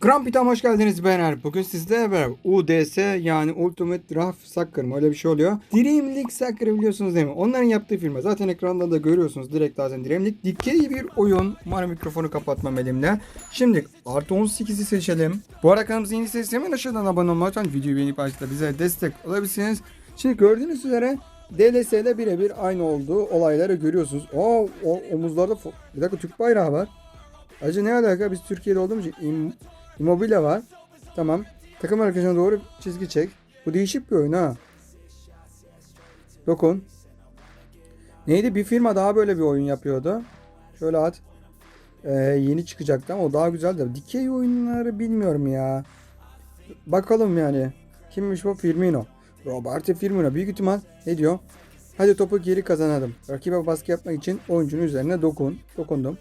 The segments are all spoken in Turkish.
Grand hoş geldiniz ben Er. Bugün sizlerle beraber UDS yani Ultimate Draft Soccer mı öyle bir şey oluyor. Dream League Soccer biliyorsunuz değil mi? Onların yaptığı firma. Zaten ekranda da görüyorsunuz direkt zaten Dream League. Dikey bir oyun. Umarım mikrofonu kapatmam elimde. Şimdi artı 18'i seçelim. Bu arada kanalımıza yeni sesle hemen aşağıdan abone olmayı lütfen videoyu beğenip açıkla bize destek olabilirsiniz. Şimdi gördüğünüz üzere DLS ile birebir aynı olduğu olayları görüyorsunuz. Aa, o, omuzlarda bir dakika Türk bayrağı var. Acı ne alaka? Biz Türkiye'de olduğumuz için Immobile var. Tamam. Takım arkadaşına doğru çizgi çek. Bu değişik bir oyun ha. Dokun. Neydi? Bir firma daha böyle bir oyun yapıyordu. Şöyle at. Ee, yeni çıkacaktı ama o daha güzeldi. Dikey oyunları bilmiyorum ya. Bakalım yani. Kimmiş bu? Firmino. Roberto Firmino. Büyük ihtimal ne diyor? Hadi topu geri kazanalım. Rakibe baskı yapmak için oyuncunun üzerine dokun. Dokundum.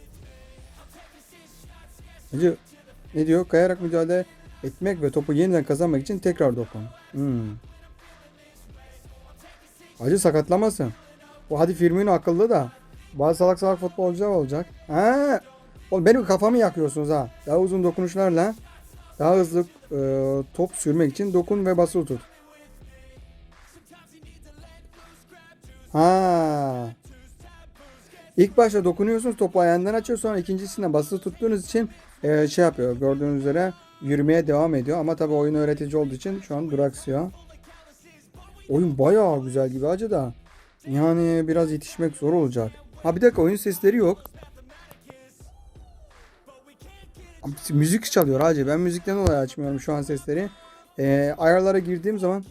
Hacı ne diyor? Kayarak mücadele etmek ve topu yeniden kazanmak için tekrar dokun. Hmm. Hacı sakatlamasın. Bu hadi Firmino akıllı da. Bazı salak salak futbolcular olacak. Ha. Oğlum benim kafamı yakıyorsunuz ha. Daha uzun dokunuşlarla daha hızlı e, top sürmek için dokun ve basılı tut. Ha. İlk başta dokunuyorsunuz topu ayağından açıyor sonra ikincisinden basılı tuttuğunuz için e, şey yapıyor gördüğünüz üzere yürümeye devam ediyor ama tabi oyun öğretici olduğu için şu an duraksıyor. Oyun bayağı güzel gibi acı da yani biraz yetişmek zor olacak. Ha bir dakika oyun sesleri yok. Müzik çalıyor hacı ben müzikten dolayı açmıyorum şu an sesleri. E, ayarlara girdiğim zaman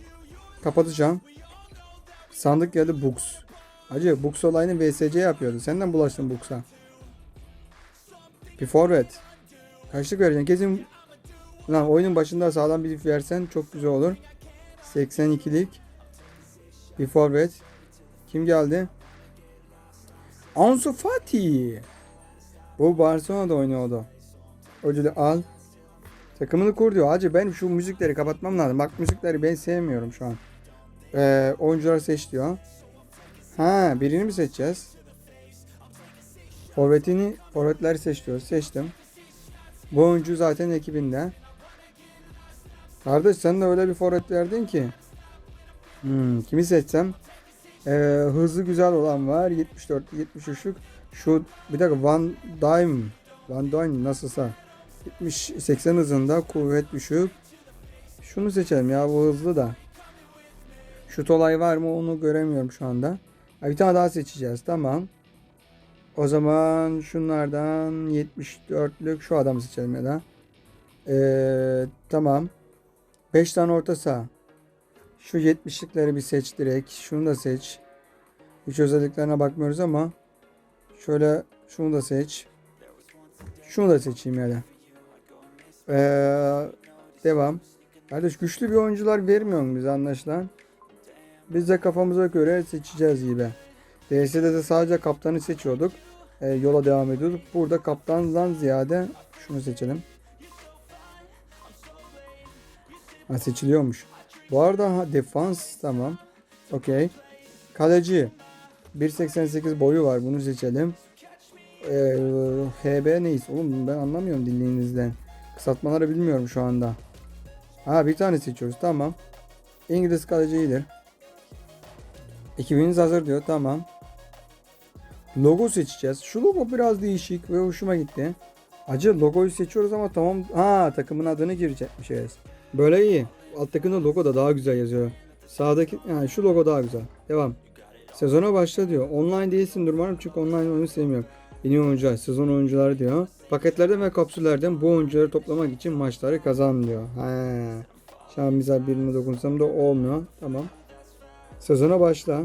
kapatacağım. Sandık geldi Books. Hacı Books olayını VSC yapıyordu. Senden bulaştın Books'a. Bir forvet. Kaçlık vereceksin? Kesin Lan oyunun başında sağlam bir versen çok güzel olur. 82'lik. Bir forvet. Kim geldi? Ansu Fati. Bu Barcelona'da oynuyordu. Ödülü al. Takımını kur diyor. Hacı ben şu müzikleri kapatmam lazım. Bak müzikleri ben sevmiyorum şu an. Ee, oyuncuları seç diyor. Ha birini mi seçeceğiz? Forvetini, forvetleri seç diyor. Seçtim. Bu oyuncu zaten ekibinde. Kardeş sen de öyle bir forvet verdin ki. Hmm, kimi seçsem? Ee, hızlı güzel olan var. 74, 73'lük. Şu bir dakika Van Dijk. Van Dijk nasılsa. 70, 80 hızında kuvvet düşük. Şunu seçelim ya bu hızlı da. Şut olay var mı onu göremiyorum şu anda. Bir tane daha seçeceğiz. Tamam. O zaman şunlardan 74'lük şu adamı seçelim ya da. Ee, tamam. 5 tane orta saha. Şu 70'likleri bir seç direkt. Şunu da seç. Hiç özelliklerine bakmıyoruz ama şöyle şunu da seç. Şunu da seçeyim ya da. Ee, devam. Kardeş güçlü bir oyuncular vermiyor bize anlaşılan. Biz de kafamıza göre seçeceğiz gibi. DS'de de sadece kaptanı seçiyorduk. Ee, yola devam ediyorduk. Burada kaptandan ziyade şunu seçelim. Ha seçiliyormuş. Bu arada ha, defans tamam. Okey. Kaleci. 1.88 boyu var. Bunu seçelim. Ee, HB neyiz? Oğlum ben anlamıyorum dilliğinizden. Kısaltmaları bilmiyorum şu anda. Ha bir tane seçiyoruz. Tamam. İngiliz kaleci iyidir. Ekibiniz hazır diyor. Tamam. Logo seçeceğiz. Şu logo biraz değişik ve hoşuma gitti. Acı logoyu seçiyoruz ama tamam. Ha takımın adını girecekmişiz. Böyle iyi. Alttakinde logo da daha güzel yazıyor. Sağdaki yani şu logo daha güzel. Devam. Sezona başla diyor. Online değilsin umarım çünkü online oyunu sevmiyorum. Yeni oyuncular, sezon oyuncuları diyor. Paketlerden ve kapsüllerden bu oyuncuları toplamak için maçları kazan diyor. He. Mesela birine dokunsam da olmuyor. Tamam. Sezona başla.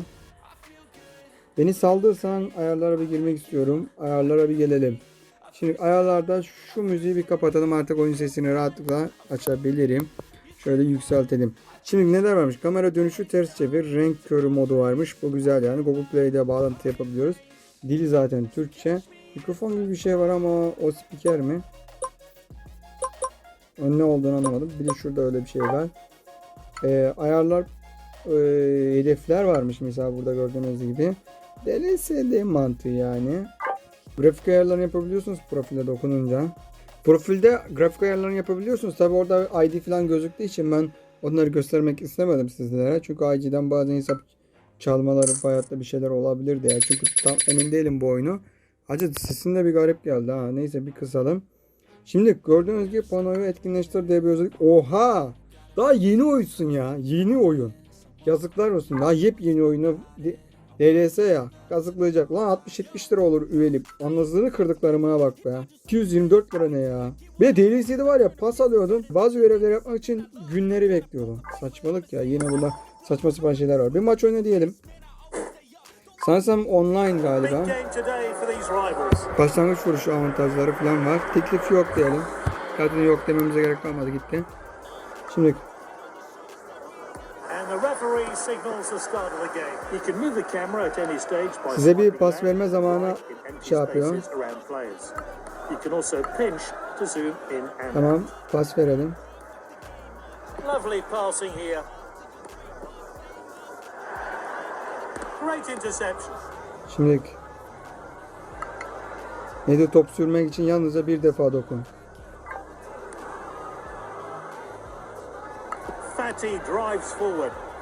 Beni saldırsan ayarlara bir girmek istiyorum. Ayarlara bir gelelim. Şimdi ayarlarda şu müziği bir kapatalım. Artık oyun sesini rahatlıkla açabilirim. Şöyle yükseltelim. Şimdi neler varmış? Kamera dönüşü ters çevir. Renk körü modu varmış. Bu güzel yani. Google Play'de bağlantı yapabiliyoruz. Dili zaten Türkçe. Mikrofon gibi bir şey var ama o spiker mi? O ne olduğunu anlamadım. Bir de şurada öyle bir şey var. Ee, ayarlar e, hedefler varmış mesela burada gördüğünüz gibi. DLSD mantığı yani. Grafik ayarlarını yapabiliyorsunuz profile dokununca. Profilde grafik ayarlarını yapabiliyorsunuz. Tabi orada ID falan gözüktüğü için ben onları göstermek istemedim sizlere. Çünkü ID'den bazen hesap çalmaları hayatta bir şeyler olabilir diye. Çünkü tam emin değilim bu oyunu. Acı sesinde bir garip geldi ha. Neyse bir kısalım. Şimdi gördüğünüz gibi panoyu etkinleştir diye bir özellik. Oha! Daha yeni oyunsun ya. Yeni oyun. Yazıklar olsun. Daha yepyeni oyunu DLS ya. Kazıklayacak. Lan 60-70 lira olur üyelik. Anlasını kırdıklarımına bak be. 224 lira ne ya. Bir de DLC'de var ya pas alıyordun. Bazı görevleri yapmak için günleri bekliyordun. Saçmalık ya. Yine burada saçma sapan şeyler var. Bir maç oyna diyelim. Sanırsam online galiba. Başlangıç vuruşu avantajları falan var. Teklif yok diyelim. Zaten yok dememize gerek kalmadı gitti. Şimdi Size bir pas verme zamanı şey yapıyor. tamam pas verelim. Lovely passing here. Great interception. Şimdi Neydi top sürmek için yalnızca bir defa dokun. Fatty drives forward.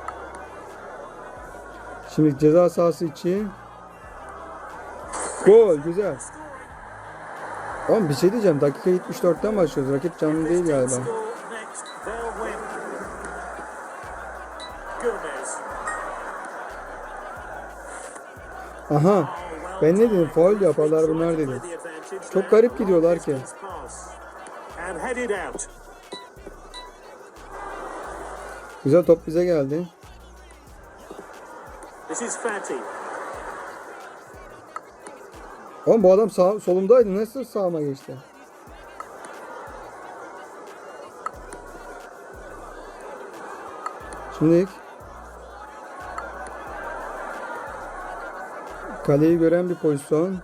Şimdi ceza sahası içi. Gol güzel. Oğlum bir şey diyeceğim. Dakika 74'ten başlıyoruz. Rakip canlı değil galiba. Aha. Ben ne dedim? Faul yaparlar bunlar dedim. Çok garip gidiyorlar ki. Güzel top bize geldi. İs Fatty. Oğlum bu adam sağ, solumdaydı. Nasıl sağıma geçti? Şimdi kaleyi gören bir pozisyon.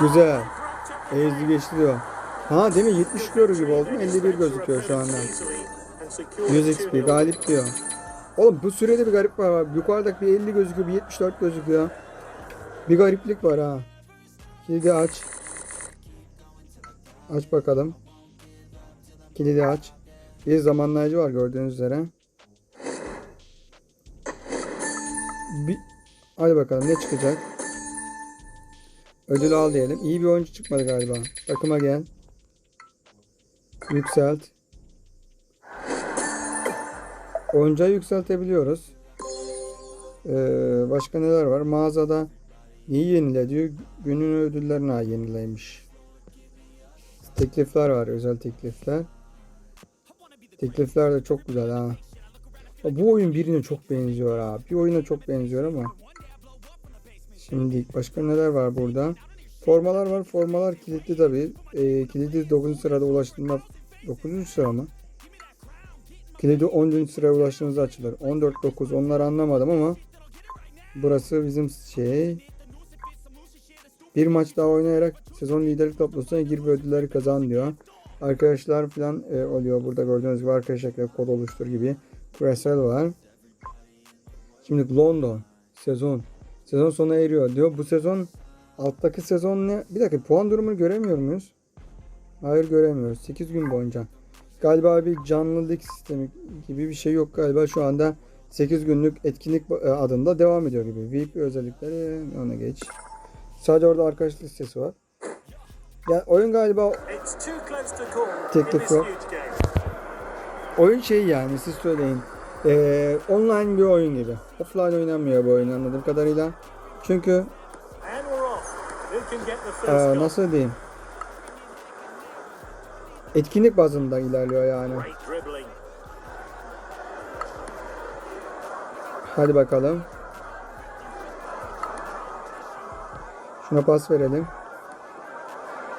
Güzel. Ezdi geçti diyor. Ha değil mi? 70 kilo gibi oldu. 51 gözüküyor şu anda. 100 XP galip diyor. Oğlum bu sürede bir garip var. Bak, Yukarıdaki bir 50 gözüküyor, bir 74 gözüküyor. Bir gariplik var ha. Kilidi aç. Aç bakalım. Kilidi aç. Bir zamanlayıcı var gördüğünüz üzere. Bir... Hadi bakalım ne çıkacak. Ödül al diyelim. İyi bir oyuncu çıkmadı galiba. Takıma gel. Yükselt. Oyuncağı yükseltebiliyoruz. Ee, başka neler var? Mağazada neyi yenile diyor. Günün ödüllerini yenileymiş. Teklifler var. Özel teklifler. Teklifler de çok güzel ha. Bu oyun birine çok benziyor ha. Bir oyuna çok benziyor ama. Şimdi başka neler var burada? Formalar var. Formalar kilitli tabii. Ee, kilitli 9. sırada ulaştığında 9. sıra mı? Kilidi 10. sıraya ulaştığınızda açılır. 14-9 onları anlamadım ama burası bizim şey. Bir maç daha oynayarak sezon liderlik tablosuna gir ve ödülleri kazan diyor. Arkadaşlar falan e, oluyor. Burada gördüğünüz gibi arkadaş ekle kod oluştur gibi. Cresel var. Şimdi London sezon. Sezon sona eriyor diyor. Bu sezon alttaki sezon ne? Bir dakika puan durumunu göremiyor muyuz? Hayır göremiyoruz. 8 gün boyunca. Galiba bir canlılık sistemi gibi bir şey yok galiba. Şu anda 8 günlük etkinlik e, adında devam ediyor gibi. VIP özellikleri ona geç. Sadece orada arkadaş listesi var. Ya oyun galiba Teklif yok. oyun şey yani siz söyleyin. Ee, online bir oyun gibi. Offline oynanmıyor bu oyun anladığım kadarıyla. Çünkü And we're off. Etkinlik bazında ilerliyor yani. Hadi bakalım. Şuna pas verelim.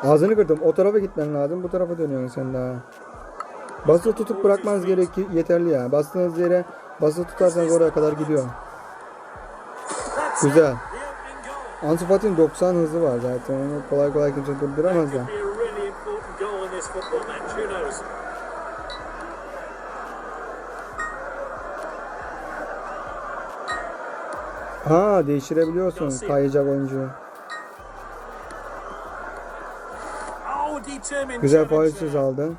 Ağzını kırdım. O tarafa gitmen lazım. Bu tarafa dönüyorsun sen daha. Basılı tutup bırakmanız gerekir yeterli ya. Bastığınız yere basılı tutarsanız oraya kadar gidiyor. Güzel. Ansu Fati'nin 90 hızı var zaten. Onu kolay kolay kimse durduramaz ya. Could be a really important goal in this football match. Who knows? Ha değiştirebiliyorsun kayacak determined Güzel there. aldı.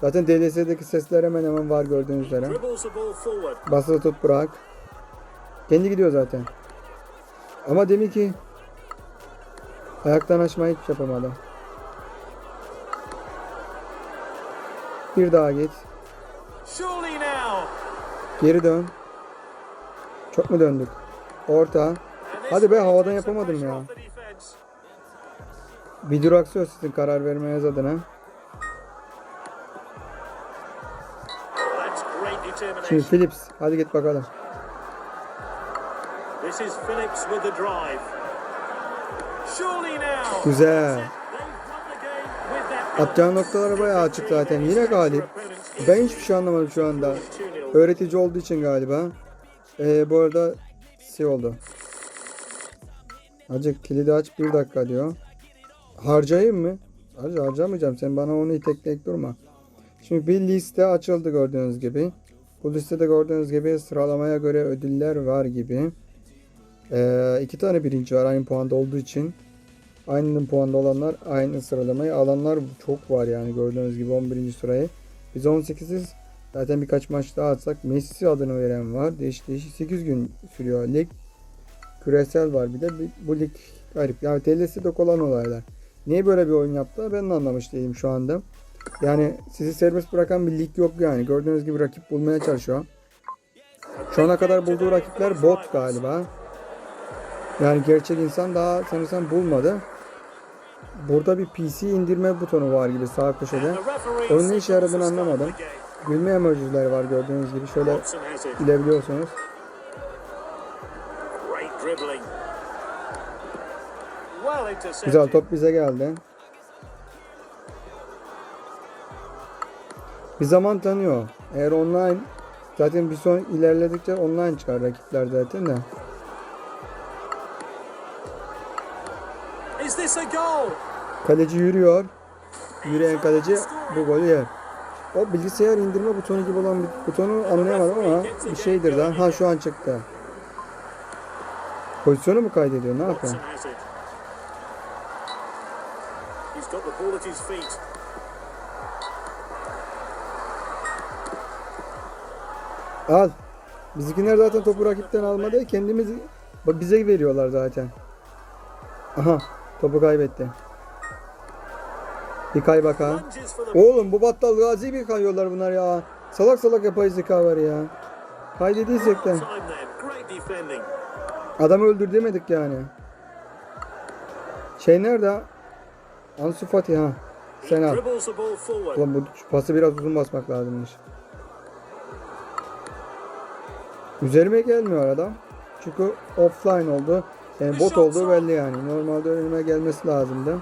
Zaten DLS'deki sesler hemen hemen var gördüğünüz üzere. Basılı tut bırak. Kendi gidiyor zaten. Ama demin ki ayaktan açmayı hiç yapamadı. Bir daha git. Geri dön. Çok mu döndük? Orta. Hadi be, havadan yapamadım ya. Bir duraksıyor sizin karar vermeniz adına. Şimdi. Phillips. Hadi git bakalım. This Atacağı noktaları bayağı açık zaten. Yine galip. Ben hiçbir şey anlamadım şu anda. 2-0. Öğretici olduğu için galiba. Ee, bu arada şey oldu. Hacı kilidi aç bir dakika diyor. Harcayayım mı? Hacı harcamayacağım. Sen bana onu itekleyip durma. Şimdi bir liste açıldı gördüğünüz gibi. Bu listede gördüğünüz gibi sıralamaya göre ödüller var gibi. Ee, iki tane birinci var aynı puanda olduğu için. Aynı puanda olanlar aynı sıralamayı alanlar çok var yani gördüğünüz gibi 11. sırayı. Biz 18'iz. Zaten birkaç maç daha atsak Messi adını veren var. Değişik değişik 8 gün sürüyor lig. Küresel var bir de bu lig garip. Yani TL'si de olan olaylar. Niye böyle bir oyun yaptı ben de anlamış değilim şu anda. Yani sizi serbest bırakan bir lig yok yani. Gördüğünüz gibi rakip bulmaya çalışıyor. Şu ana kadar bulduğu rakipler bot galiba. Yani gerçek insan daha sanırsam bulmadı. Burada bir PC indirme butonu var gibi sağ köşede. Onun ne işe yaradığını anlamadım. Gülme emojileri var gördüğünüz gibi. Şöyle bilebiliyorsunuz. Güzel top bize geldi. Bir zaman tanıyor. Eğer online zaten bir son ilerledikçe online çıkar rakipler zaten de. Kaleci yürüyor. Yürüyen kaleci bu golü yer. O bilgisayar indirme butonu gibi olan bir butonu anlayamadım ama bir şeydir daha. Ha şu an çıktı. Pozisyonu mu kaydediyor? Ne yapıyor? Al. Bizimkiler zaten topu rakipten almadı. Kendimiz bize veriyorlar zaten. Aha. Topu kaybetti. Bir kay the Oğlum bu battal gazi bir kayıyorlar bunlar ya. Salak salak yapay zeka var ya. Kaydediysek de. Adamı öldür demedik yani. Şey nerede? Ansu Fati ha. Sen al. Ulan bu pası biraz uzun basmak lazımmış. Üzerime gelmiyor adam. Çünkü offline oldu. Yani bot olduğu belli yani. Normalde önüme gelmesi lazımdı.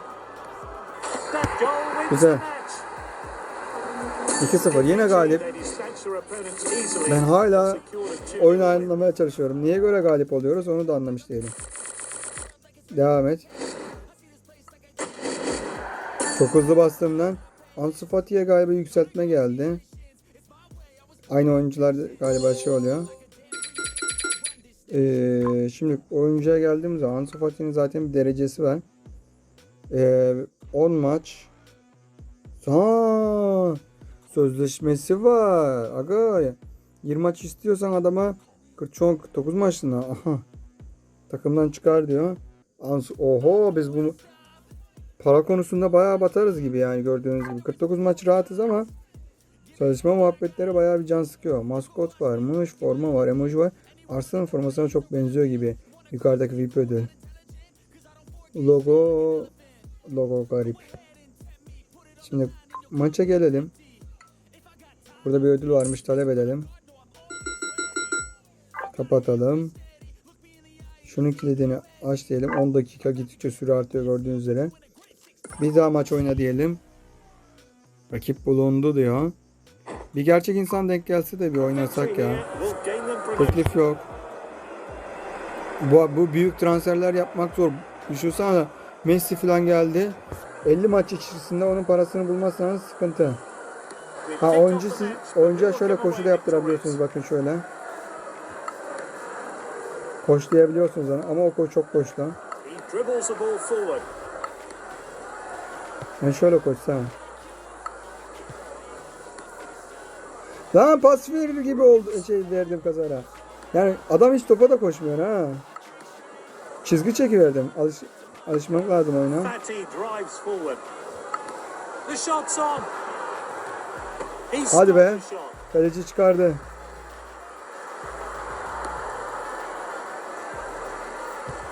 Güzel. the match. 2-0 yine galip. Ben hala oyunu anlamaya çalışıyorum. Niye göre galip oluyoruz onu da anlamış değilim. Devam et. Çok hızlı bastığımdan Ansu Fati'ye galiba yükseltme geldi. Aynı oyuncular galiba şey oluyor. Ee, şimdi oyuncuya geldiğimiz zaman Ansu Fati'nin zaten bir derecesi var. Ee, 10 maç. Ha, sözleşmesi var. Aga 20 maç istiyorsan adama 49 49 maçlığına aha takımdan çıkar diyor. Ansu, oho biz bunu para konusunda bayağı batarız gibi yani gördüğünüz gibi. 49 maç rahatız ama sözleşme muhabbetleri bayağı bir can sıkıyor. Maskot varmış, forma var, emoji var. Arsenal formasına çok benziyor gibi. Yukarıdaki VIP ödül. Logo logo garip. Şimdi maça gelelim. Burada bir ödül varmış talep edelim. Kapatalım. Şunun kilidini aç diyelim. 10 dakika gittikçe süre artıyor gördüğünüz üzere. Bir daha maç oyna diyelim. Rakip bulundu diyor. Bir gerçek insan denk gelse de bir oynasak ya. Teklif yok. Bu, bu büyük transferler yapmak zor. Düşünsene Messi falan geldi. 50 maç içerisinde onun parasını bulmazsanız sıkıntı. Ha oyuncu siz oyuncuya şöyle koşu da yaptırabiliyorsunuz bakın şöyle. Koşlayabiliyorsunuz onu ama o koş çok forward. Ben şöyle koşsam. Lan pas verir gibi oldu şey verdim kazara. Yani adam hiç topa da koşmuyor ha. Çizgi çekiverdim. Alış, alışmak lazım oyuna. Hadi be. Kaleci çıkardı.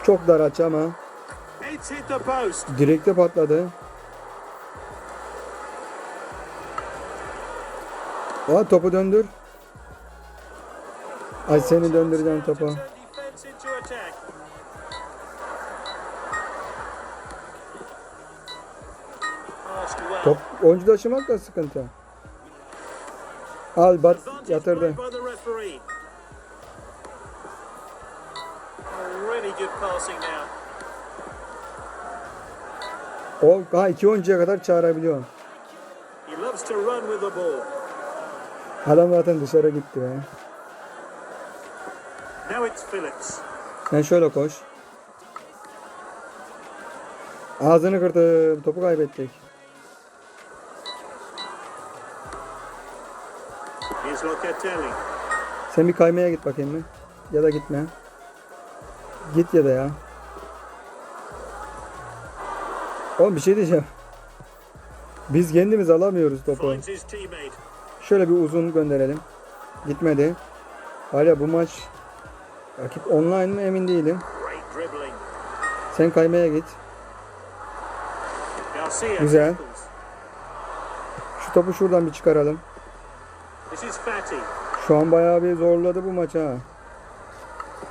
Çok dar aç ama direkte patladı. Aa topu döndür. Ay seni döndüreceğim well. Top oyuncu taşımak da sıkıntı. Al bat yatırdı. O ha iki oyuncuya kadar çağırabiliyor. He loves to run with the ball. Adam zaten dışarı gitti be. Now it's Phillips. Sen şöyle koş. Ağzını kırdım. Topu kaybettik. Sen bir kaymaya git bakayım mı? Ya da gitme. Git ya da ya. Oğlum bir şey diyeceğim. Biz kendimiz alamıyoruz topu. Şöyle bir uzun gönderelim. Gitmedi. Hala bu maç rakip online mı emin değilim. Sen kaymaya git. Güzel. Şu topu şuradan bir çıkaralım. Şu an bayağı bir zorladı bu maç ha.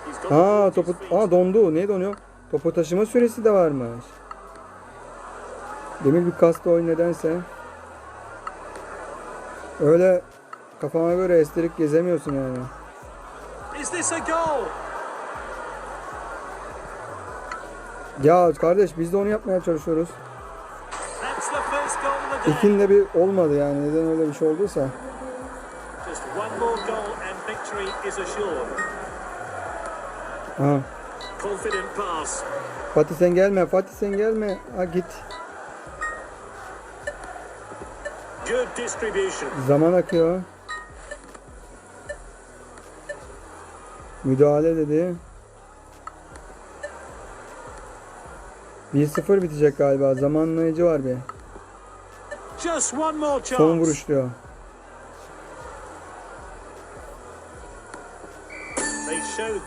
His topu aa dondu. Niye donuyor? Topu taşıma süresi de varmış. Demir bir kastı oyun nedense. Öyle kafama göre esterik gezemiyorsun yani. Is this a goal? Ya kardeş biz de onu yapmaya çalışıyoruz. Game. İkinde bir olmadı yani. Neden öyle bir şey olduysa. Fatih sen gelme. Fatih sen gelme. Ha git. Zaman akıyor. Müdahale dedi. 1-0 bitecek galiba. Zamanlayıcı var bir. Just one more chance. Son vuruş diyor.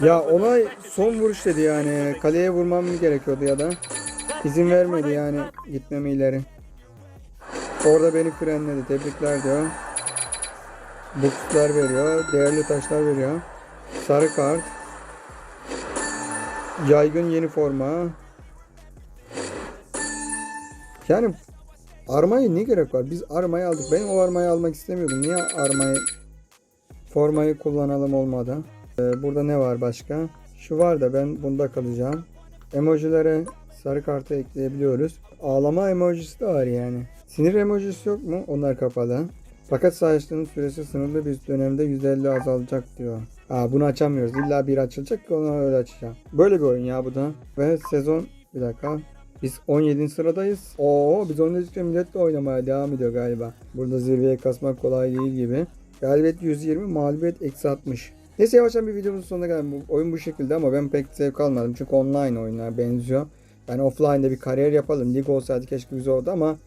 Ya respect son vuruş dedi yani. Kaleye vurmam mı gerekiyordu ya da. İzin vermedi yani gitmeme ileri. Orada beni frenledi. Tebrikler diyor. Bukslar veriyor. Değerli taşlar veriyor. Sarı kart. Yaygın yeni forma. Yani armayı ne gerek var? Biz armayı aldık. Ben o armayı almak istemiyordum. Niye armayı formayı kullanalım olmadı? Ee, burada ne var başka? Şu var da ben bunda kalacağım. Emojilere sarı kartı ekleyebiliyoruz. Ağlama emojisi de var yani. Sinir emojisi yok mu? Onlar kapalı. Fakat savaşların süresi sınırlı bir dönemde %50 azalacak diyor. Aa, bunu açamıyoruz. İlla bir açılacak ki onu öyle açacağım. Böyle bir oyun ya bu da. Ve sezon bir dakika. Biz 17. sıradayız. Oo biz oynayınca millet de oynamaya devam ediyor galiba. Burada zirveye kasmak kolay değil gibi. Galibiyet 120, mağlubiyet eksi 60. Neyse yavaştan bir videomuzun sonuna geldim. Bu, oyun bu şekilde ama ben pek zevk almadım. Çünkü online oyunlar benziyor. Yani offline'da bir kariyer yapalım. Lig olsaydı keşke güzel oldu ama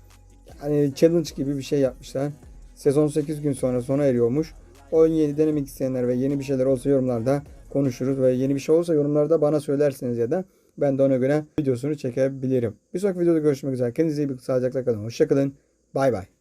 yani challenge gibi bir şey yapmışlar. Sezon 8 gün sonra sona eriyormuş. Oyun yeni denemek isteyenler ve yeni bir şeyler olsa yorumlarda konuşuruz ve yeni bir şey olsa yorumlarda bana söylersiniz ya da ben de ona göre videosunu çekebilirim. Bir sonraki videoda görüşmek üzere. Kendinize iyi bakın. Sağlıcakla kalın. Hoşçakalın. Bay bay.